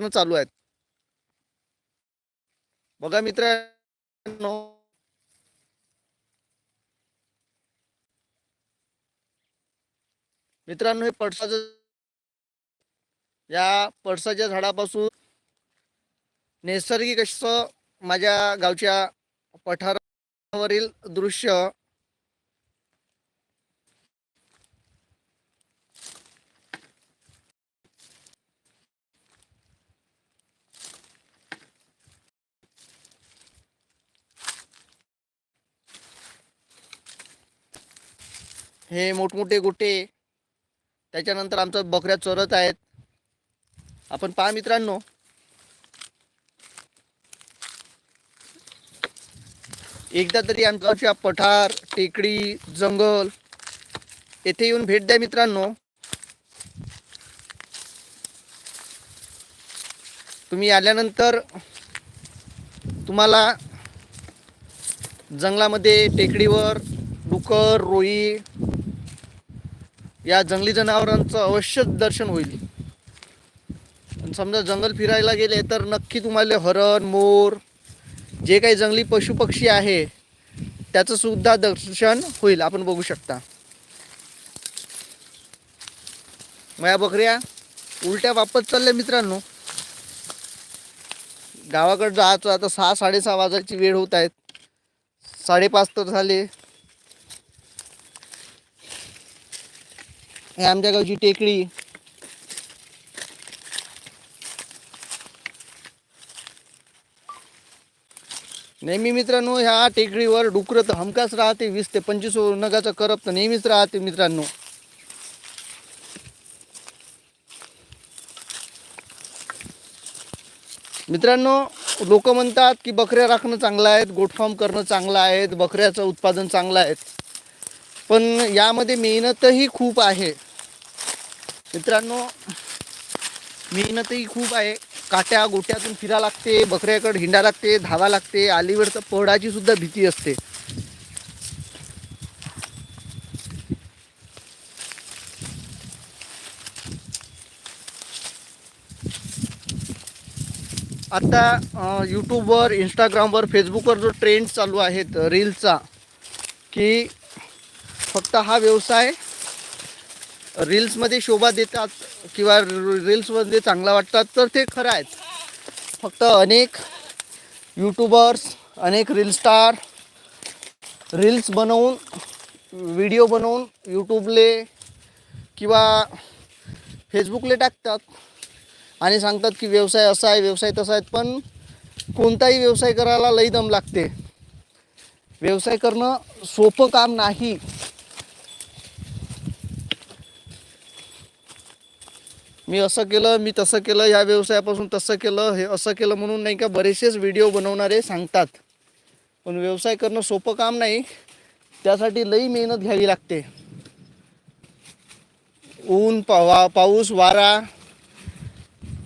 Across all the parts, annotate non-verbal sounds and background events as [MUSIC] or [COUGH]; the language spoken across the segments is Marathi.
चालू आहेत. बघा मित्रांनो. मित्रांनो हे पडसाचं या पडसाच्या झाडापासून नैसर्गिक असं माझ्या गावच्या पठारावरील दृश्य हे मोठमोठे गोटे. त्याच्यानंतर आमच्या बकऱ्या चरत आहेत. आपण पहा मित्रांनो. एकदा तरी आमच्या पठार टेकडी जंगल येथे येऊन भेट द्या मित्रांनो. तुम्ही आल्यानंतर तुम्हाला जंगलामध्ये टेकडीवर डुकर रोई या जंगली जनावरांचं अवश्य दर्शन होईल. आणि समजा जंगल फिरायला गेले तर नक्की तुम्हाला हरण मोर जे काही जंगली पशुपक्षी आहे त्याचं सुद्धा दर्शन होईल आपण बघू शकता. माया बकऱ्या उलट्या वापस चालल्या मित्रांनो. गावाकडं जायचं आता सहा साडेसहा वाजायची वेळ होत आहेत. साडेपाच तर झाले. हे आमच्या गावची टेकडी. नेहमी मित्रांनो ह्या टेकडीवर डुकरं तर हमखास राहते वीस ते पंचवीस नगाचा करप तर नेहमीच राहते मित्रांनो. मित्रांनो लोक म्हणतात की बकऱ्या राखणं चांगलं आहेत गोटफॉर्म करणं चांगलं आहे बकऱ्याचं उत्पादन चांगलं आहे. पण यामध्ये मेहनतही खूप आहे. मित्रांनो मेहनतही खूप आहे. काट्या गोट्यातून फिरा लागते बकऱ्याकडे हिंडा लागते धावा लागते आलीवर तर पडाची सुद्धा भीती असते. आता यूट्यूबवर इंस्टाग्रामवर फेसबुकवर जो ट्रेंड चालू आहेत रील्सचा की फक्त हा व्यवसाय रील्समध्ये शोभा देतात किंवा रील्समध्ये चांगला वाटतात तर ते खरं आहेत. फक्त अनेक यूट्यूबर्स अनेक रील स्टार रील्स बनवून व्हिडिओ बनवून यूट्यूबले किंवा फेसबुकले टाकतात आणि सांगतात की व्यवसाय असा आहे व्यवसाय तसा आहे पण कोणताही व्यवसाय करायला लई दम लागते. व्यवसाय करणं सोपं काम नाही. मी असं केलं मी तसं केलं या व्यवसायापासून तसं केलं हे असं केलं म्हणून नाही का बरेचसेच व्हिडिओ बनवणारे सांगतात. पण व्यवसाय करणं सोपं काम नाही. त्यासाठी लई मेहनत घ्यावी लागते. ऊन पावा पाऊस वारा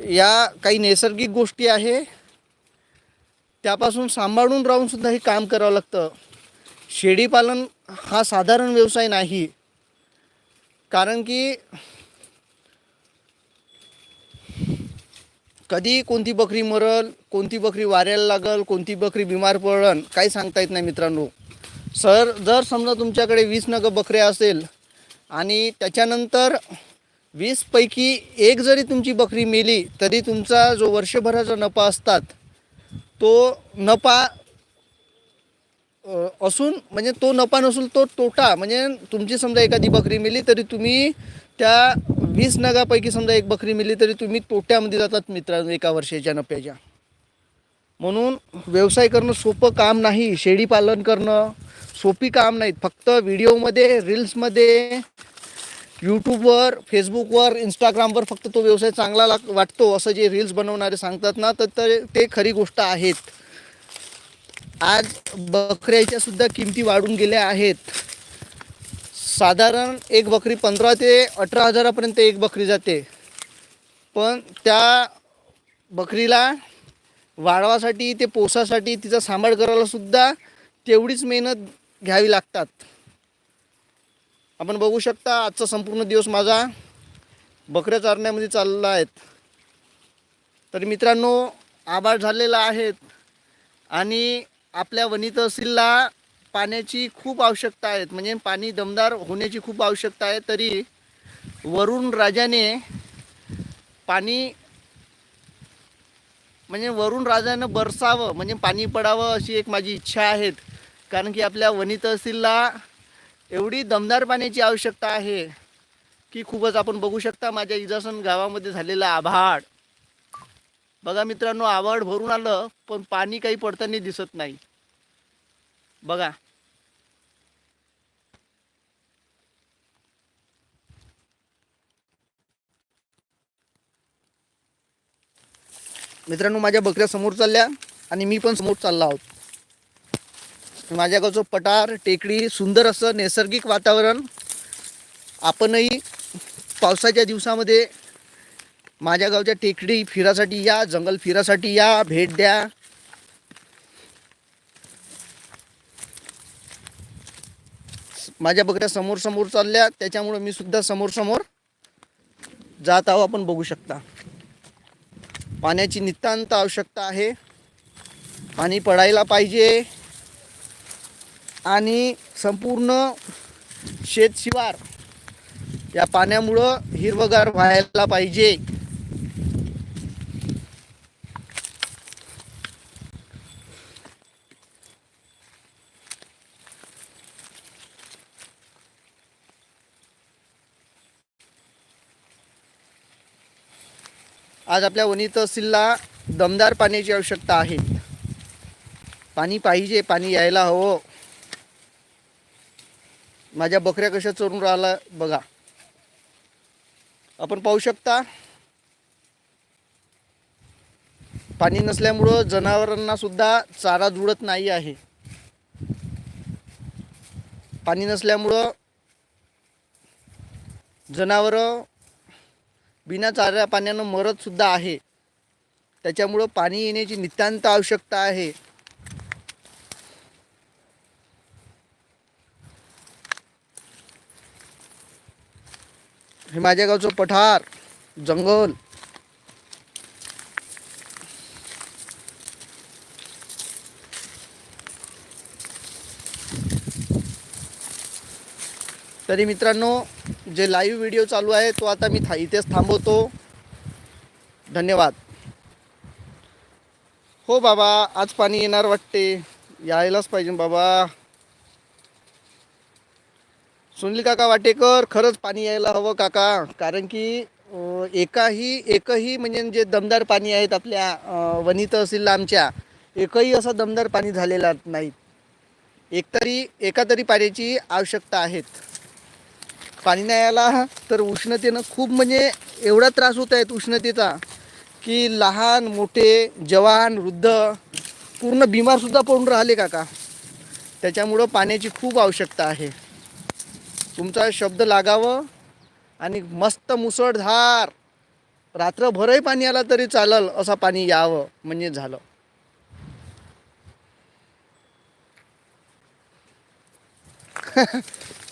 या काही नैसर्गिक गोष्टी आहे. त्यापासून सांभाळून राहूनसुद्धा हे काम करावं लागतं. शेळीपालन हा साधारण व्यवसाय नाही. कारण की कधी कोणती बकरी मरल कोणती बकरी वाऱ्याला लागल कोणती बकरी बिमार पडल काही सांगता येत नाही मित्रांनो. सर जर समजा तुमच्याकडे वीस नग बकऱ्या असेल आणि त्याच्यानंतर वीसपैकी एक जरी तुमची बकरी मेली तरी तुमचा जो वर्षभराचा नफा असतात तो नफा असून म्हणजे तो नफा नसून तो तोटा म्हणजे तुमची समजा एखादी बकरी मेली तरी तुम्ही त्या वीस नगापैकी समजा एक बकरी मिली तरी तुम्ही तोट्यामध्ये जातात मित्रांनो एका वर्षाच्या नफ्याच्या. म्हणून व्यवसाय करणं सोपं काम नाही शेळी पालन करणं सोपी काम नाहीत फक्त व्हिडिओमध्ये रील्समध्ये यूट्यूबवर फेसबुकवर इंस्टाग्रामवर फक्त तो व्यवसाय चांगला लाग वाटतो. असं जे रील्स बनवणारे सांगतात ना तर ते- ते खरी गोष्ट आहेत. आज बकऱ्याच्या सुद्धा किमती वाढून गेल्या आहेत. साधारण एक बकरी पंधरा ते अठरा हजारापर्यंत एक बकरी जाते. पण त्या बकरीला वाढवासाठी ते पोसासाठी तिचा सांभाळ करायलासुद्धा तेवढीच मेहनत घ्यावी लागतात. आपण बघू शकता आजचा संपूर्ण दिवस माझा बकऱ्या चारण्यामध्ये चालला आहेत तर मित्रांनो आभाळ झालेला आहेत आणि आपल्या वनी तहसीलला पाण्याची खूप आवश्यकता आहेत. म्हणजे पाणी दमदार होण्याची खूप आवश्यकता आहे. तरी वरुण राजाने पाणी म्हणजे वरुण राजानं बरसावं म्हणजे पाणी पडावं अशी एक माझी इच्छा आहे कारण की आपल्या वनी तहसीलला एवढी दमदार पाण्याची आवश्यकता आहे की खूपच आपण बघू शकता माझ्या इजासन गावामध्ये झालेलं आभाळ बघा मित्रांनो आवड भरून आलं पण पाणी काही पडताना दिसत नाही. बघा. मित्रांनो माझ्या बकऱ्या समोर चालल्या आणि मी पण समोर चालला आहोत. माझ्या गावचं पठार टेकडी सुंदर असं नैसर्गिक वातावरण आपणही पावसाच्या दिवसामध्ये माझ्या गावच्या टेकडी फिरासाठी या जंगल फिरासाठी या भेट द्या. माझ्या बकऱ्या समोर समोर चालल्या त्याच्यामुळं मी सुद्धा समोर समोर जात आहो आपण बघू शकता. पाण्याची नितांत आवश्यकता आहे. पाणी पडायला पाहिजे. आणि संपूर्ण शेतशिवार या पाण्यामुळं हिरवगार व्हायला पाहिजे. आज आपल्या वणी तहसीलला दमदार पाण्याची आवश्यकता आहे. पाणी पाहिजे पाणी यायला हवं. माझ्या बकऱ्या कशा चरून राहिला बघा. आपण पाहू शकता पाणी नसल्यामुळं जनावरांना सुद्धा चारा जुळत नाही आहे. पाणी नसल्यामुळं जनावरं बिना चाऱ्या पाण्यानं मरतसुद्धा आहे. त्याच्यामुळं पाणी येण्याची नितांत आवश्यकता आहे. हे माझ्या गावचं पठार जंगल. तरी मित्रांनो जे लाईव्ह व्हिडिओ चालू आहे तो आता मी था इथेच थांबवतो. धन्यवाद. हो बाबा आज पाणी येणार वाटते. यायलाच पाहिजे बाबा. सुनील काका वाटेकर खरंच पाणी यायला हवं काका. कारण की एकाही एकही म्हणजे जे दमदार पाणी आहेत आपल्या वनी तहसीलला आमच्या एकही असं दमदार पाणी झालेला नाही एक तरी एका तरी पाण्याची आवश्यकता आहेत. पाणी नाही आला तर उष्णतेनं खूप म्हणजे एवढा त्रास होत आहेत उष्णतेचा की लहान मोठे जवान वृद्ध पूर्ण बिमारसुद्धा पडून राहिले काका. त्याच्यामुळं पाण्याची खूप आवश्यकता आहे. तुमचा शब्द लागावं आणि मस्त मुसळधार रात्रभरही पाणी आला तरी चालल असं पाणी यावं म्हणजे झालं. [LAUGHS]